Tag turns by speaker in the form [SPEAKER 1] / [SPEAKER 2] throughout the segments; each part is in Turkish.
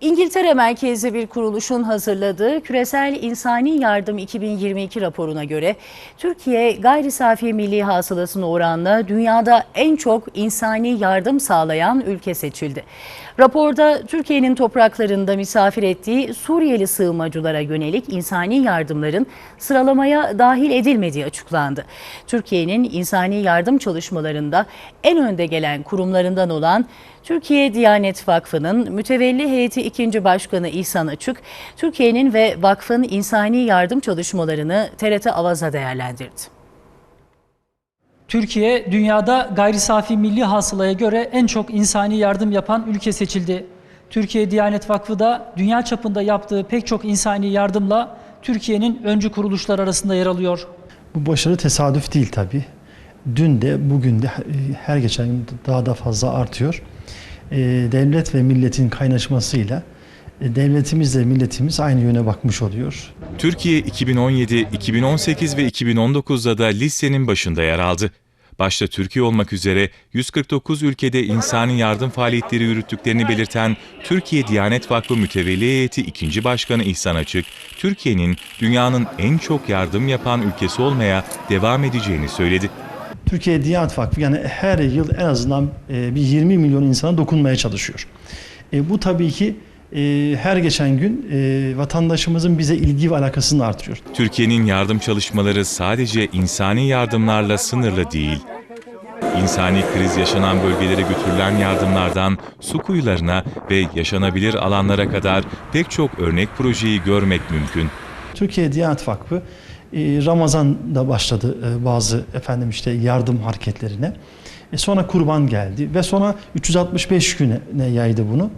[SPEAKER 1] İngiltere merkezli bir kuruluşun hazırladığı Küresel İnsani Yardım 2022 raporuna göre Türkiye gayri safi milli hasılasına oranla dünyada en çok insani yardım sağlayan ülke seçildi. Raporda Türkiye'nin topraklarında misafir ettiği Suriyeli sığınmacılara yönelik insani yardımların sıralamaya dahil edilmediği açıklandı. Türkiye'nin insani yardım çalışmalarında en önde gelen kurumlarından olan Türkiye Diyanet Vakfı'nın mütevelli heyeti 2. Başkanı İhsan Açık, Türkiye'nin ve vakfın insani yardım çalışmalarını TRT Avaz'a değerlendirdi.
[SPEAKER 2] Türkiye dünyada gayri safi milli hasılaya göre en çok insani yardım yapan ülke seçildi. Türkiye Diyanet Vakfı da dünya çapında yaptığı pek çok insani yardımla Türkiye'nin öncü kuruluşlar arasında yer alıyor.
[SPEAKER 3] Bu başarı tesadüf değil tabi. Dün de bugün de her geçen gün daha da fazla artıyor. Ee, Devlet ve milletin kaynaşmasıyla e, devletimizle milletimiz aynı yöne bakmış oluyor.
[SPEAKER 4] Türkiye 2017, 2018 ve 2019'da da listenin başında yer aldı. Başta Türkiye olmak üzere 149 ülkede insani yardım faaliyetleri yürüttüklerini belirten Türkiye Diyanet Vakfı Mütevelli Heyeti 2. Başkanı İhsan Açık, Türkiye'nin dünyanın en çok yardım yapan ülkesi olmaya devam edeceğini söyledi.
[SPEAKER 3] Türkiye Diyanet Vakfı yani her yıl en azından e, bir 20 milyon insana dokunmaya çalışıyor. E, bu tabii ki e, her geçen gün vatandaşımızın bize ilgi ve alakasını artırıyor.
[SPEAKER 4] Türkiye'nin yardım çalışmaları sadece insani yardımlarla sınırlı değil. İnsani kriz yaşanan bölgelere götürülen yardımlardan su kuyularına ve yaşanabilir alanlara kadar pek çok örnek projeyi görmek mümkün.
[SPEAKER 3] Türkiye Diyanet Vakfı Ramazan'da başladı e, bazı efendim işte yardım hareketlerine. E, Sonra kurban geldi ve sonra 365 güne yaydı bunu.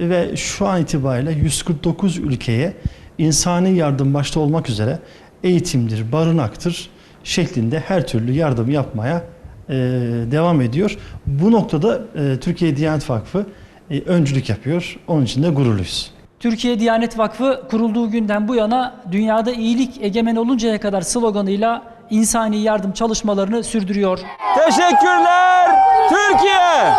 [SPEAKER 3] E, Ve şu an itibariyle 149 ülkeye insani yardım başta olmak üzere eğitimdir, barınaktır şeklinde her türlü yardım yapmaya devam ediyor. Bu noktada Türkiye Diyanet Vakfı öncülük yapıyor. Onun için de gururluyuz.
[SPEAKER 2] Türkiye Diyanet Vakfı kurulduğu günden bu yana dünyada iyilik egemen oluncaya kadar sloganıyla insani yardım çalışmalarını sürdürüyor.
[SPEAKER 5] Teşekkürler Türkiye.